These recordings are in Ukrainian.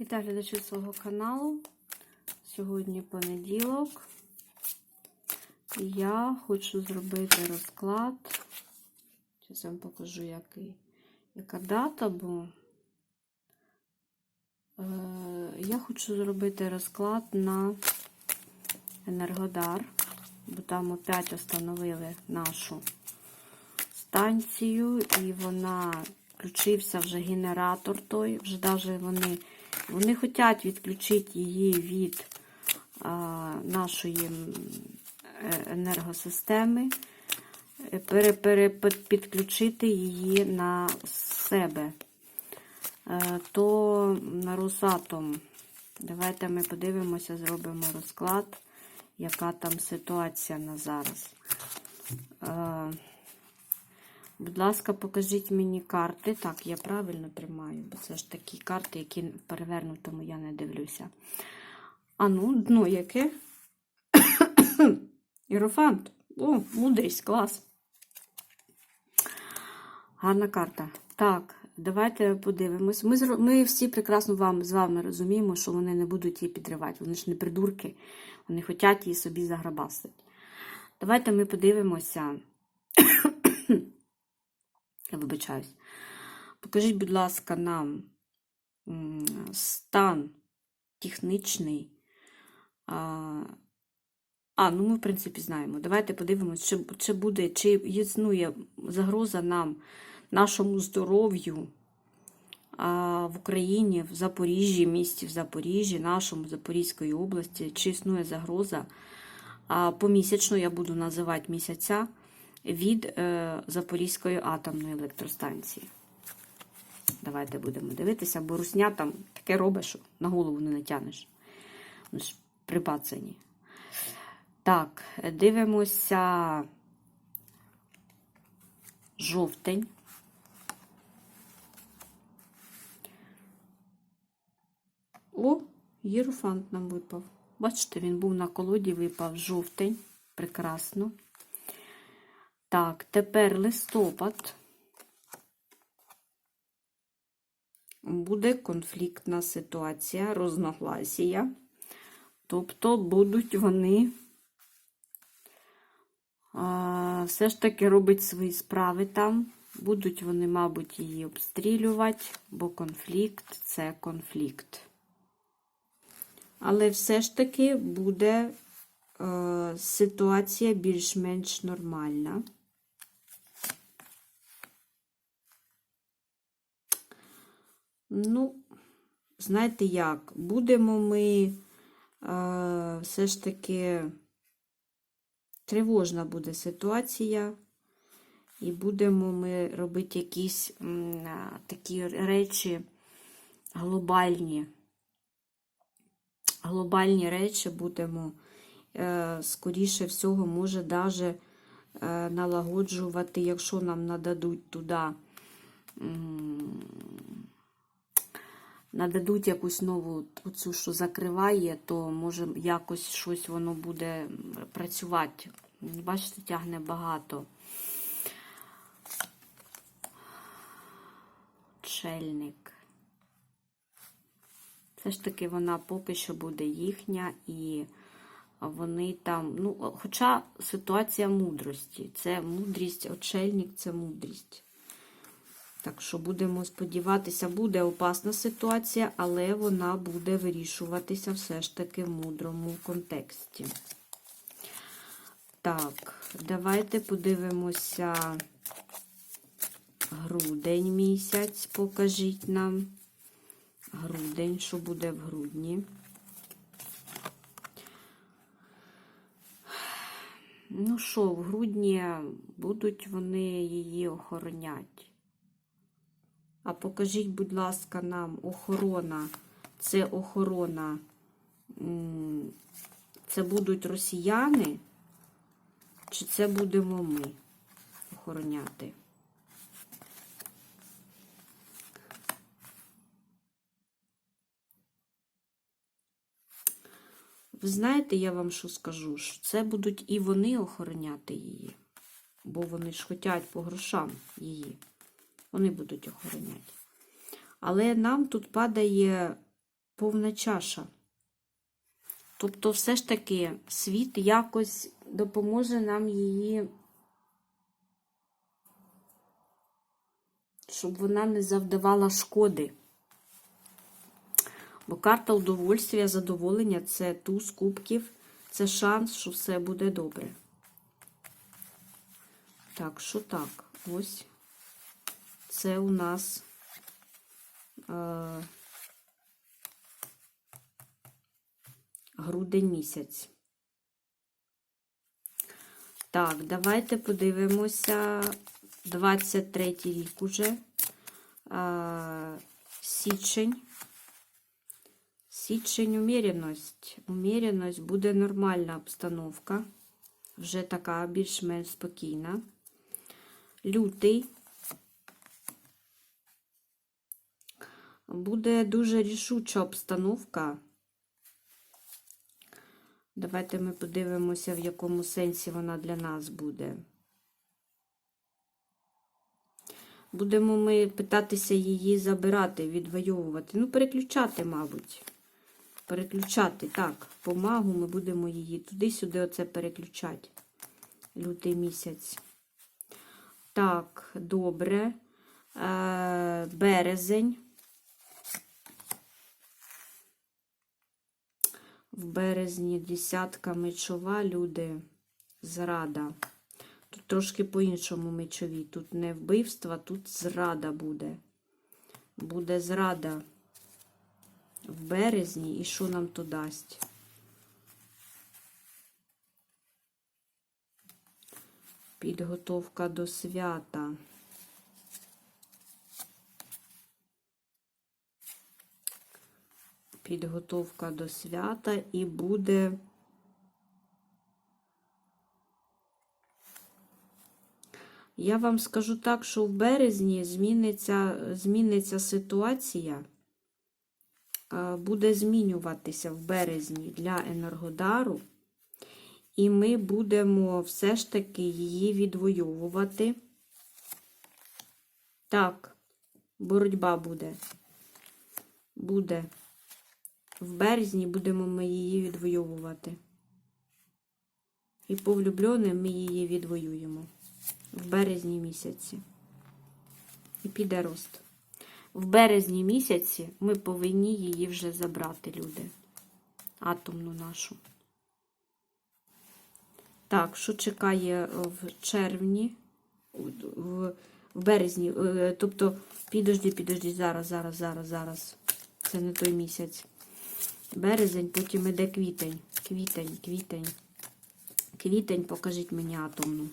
Вітаю глядачі свого каналу. Сьогодні понеділок. Я хочу зробити розклад. Зараз я вам покажу, який, яка дата, бо е, я хочу зробити розклад на Енергодар, бо там опять встановили нашу станцію, і вона включився вже генератор той, вже навіть вони. Вони хочуть відключити її від а, нашої е, енергосистеми, е, підключити її на себе. Е, то на Росатом. Давайте ми подивимося, зробимо розклад, яка там ситуація на зараз. Будь ласка, покажіть мені карти. Так, я правильно тримаю, бо це ж такі карти, які перевернутому я не дивлюся. А ну, дно яке? Ірофант. О, мудрість, клас. Гарна карта. Так, давайте подивимось. Ми ми всі прекрасно вам, з вами розуміємо, що вони не будуть її підривати. Вони ж не придурки, вони хочуть її собі заграбастити. Давайте ми подивимося. Я вибачаюсь. Покажіть, будь ласка, нам стан технічний. А, ну ми, в принципі, знаємо. Давайте подивимося, чи, чи буде, чи існує загроза нам, нашому здоров'ю в Україні, в Запоріжжі, місті в Запоріжжі, нашому Запорізької області, чи існує загроза. А, помісячно я буду називати місяця від е, Запорізької атомної електростанції. Давайте будемо дивитися, бо русня там таке робить, що на голову не ж припацані. Так, дивимося жовтень. О, єруфант нам випав. Бачите, він був на колоді, випав жовтень. Прекрасно. Так, тепер листопад. Буде конфліктна ситуація, розногласія. Тобто будуть вони а, все ж таки робити свої справи там. Будуть вони, мабуть, її обстрілювати, бо конфлікт це конфлікт. Але все ж таки буде е, ситуація більш-менш нормальна. Ну, знаєте як, будемо ми е, все ж таки тривожна буде ситуація, і будемо ми робити якісь м, такі речі глобальні. Глобальні речі будемо, е, скоріше всього, може, даже е, налагоджувати, якщо нам нададуть туди. Нададуть якусь нову оцю, що закриває, то може якось щось воно буде працювати. Бачите, тягне багато. Чельник. Все ж таки вона поки що буде їхня, і вони там, ну, хоча ситуація мудрості. Це мудрість, очельник це мудрість. Так що будемо сподіватися, буде опасна ситуація, але вона буде вирішуватися все ж таки в мудрому контексті. Так, давайте подивимося грудень місяць, покажіть нам. Грудень, що буде в грудні. Ну що, в грудні будуть вони її охороняти. А покажіть, будь ласка, нам охорона. Це охорона. Це будуть росіяни, чи це будемо ми охороняти? Ви знаєте, я вам що скажу? що Це будуть і вони охороняти її, бо вони ж хочуть по грошам її. Вони будуть охороняти. Але нам тут падає повна чаша. Тобто, все ж таки, світ якось допоможе нам її, щоб вона не завдавала шкоди. Бо карта удовольствия, задоволення це туз кубків, це шанс, що все буде добре. Так, що так? Ось це у нас. Е, грудень місяць. Так, давайте подивимося 23 рік уже. А, січень. Січень уміряність. Уміряність буде нормальна обстановка. Вже така більш-менш спокійна. Лютий. Буде дуже рішуча обстановка. Давайте ми подивимося, в якому сенсі вона для нас буде. Будемо ми питатися її забирати, відвоювати. Ну, переключати, мабуть. Переключати, так. По магу ми будемо її туди-сюди оце переключати. Лютий місяць. Так, добре. Е, березень. В березні десятка мечова, люди, зрада. Тут трошки по-іншому мечові. Тут не вбивство, тут зрада буде. Буде зрада в березні, і що нам то дасть? Підготовка до свята. Підготовка до свята і буде. Я вам скажу так, що в березні зміниться, зміниться ситуація, буде змінюватися в березні для Енергодару, і ми будемо все ж таки її відвоювати. Так, боротьба буде. Буде. В березні будемо ми її відвоювати. І по влюбленим ми її відвоюємо в березні місяці. І піде рост. В березні місяці ми повинні її вже забрати, люди. Атомну нашу. Так, що чекає в червні, в, в березні, е, тобто, підожди, підожди, зараз, зараз, зараз, зараз. Це не той місяць. Березень, потім іде квітень. Квітень, квітень. Квітень, покажіть мені атомну.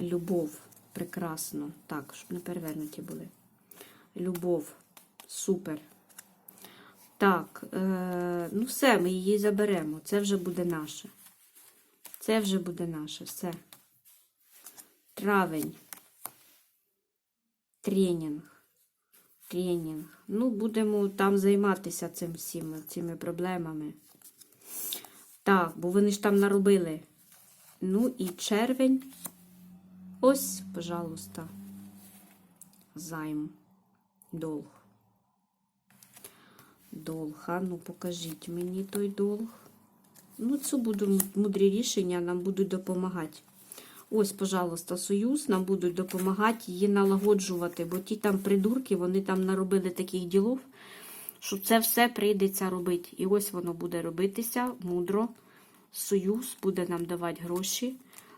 Любов. Прекрасно. Так, щоб не перевернуті були. Любов. Супер. Так, е, ну все, ми її заберемо. Це вже буде наше. Це вже буде наше. Все. Травень. Тренінг. Тренінг. Ну, будемо там займатися цим всім, цими проблемами. Так, бо вони ж там наробили. Ну і червень. Ось, пожалуйста, займ. Долг. Долг. А ну покажіть мені той долг. Ну, це будуть мудрі рішення, нам будуть допомагати. Ось, пожалуйста, союз нам будуть допомагати її налагоджувати, бо ті там придурки, вони там наробили таких ділов, що це все прийдеться робити. І ось воно буде робитися мудро. Союз буде нам давати гроші.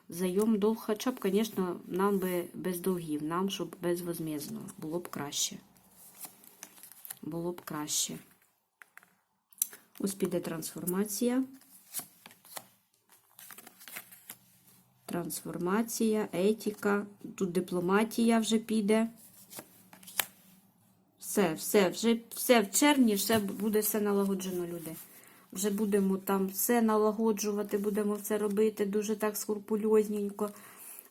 Зайом долг, хоча б, звісно, нам би без долгів, нам, щоб безвозмізно. Було б краще. Було б краще. Ось піде трансформація. Трансформація, етика. Тут дипломатія вже піде. Все, все, вже все в червні, все буде все налагоджено, люди. Вже будемо там все налагоджувати, будемо це робити дуже так скрупульозненько.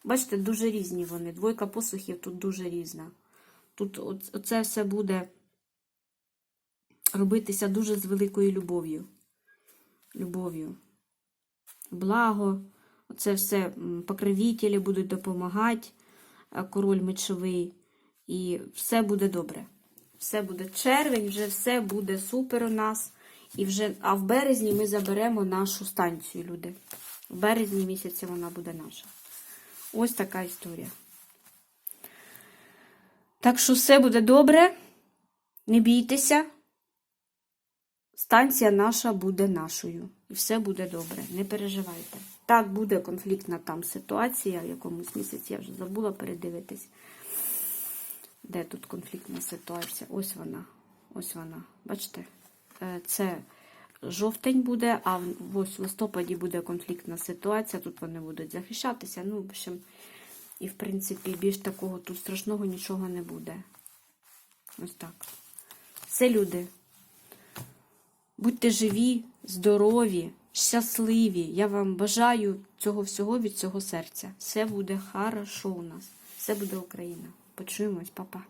Бачите, дуже різні вони. Двойка посухів тут дуже різна. Тут оце все буде робитися дуже з великою любов'ю. Любов'ю. Благо, оце все покровителі будуть допомагати, король мечовий, і все буде добре. Все буде червень, вже все буде супер у нас. І вже, а в березні ми заберемо нашу станцію, люди. В березні місяці вона буде наша. Ось така історія. Так що все буде добре. Не бійтеся. Станція наша буде нашою. І все буде добре. Не переживайте. Так, буде конфліктна там ситуація, в якомусь місяці я вже забула передивитись. Де тут конфліктна ситуація? Ось вона. Ось вона. Бачите? Е, Це жовтень буде, а ось в листопаді буде конфліктна ситуація. Тут вони будуть захищатися. Ну, в общем, і в принципі, більш такого тут страшного нічого не буде. Ось так. Все, люди. Будьте живі, здорові, щасливі. Я вам бажаю цього всього від цього серця. Все буде хорошо у нас. Все буде Україна. Почуємось, папа.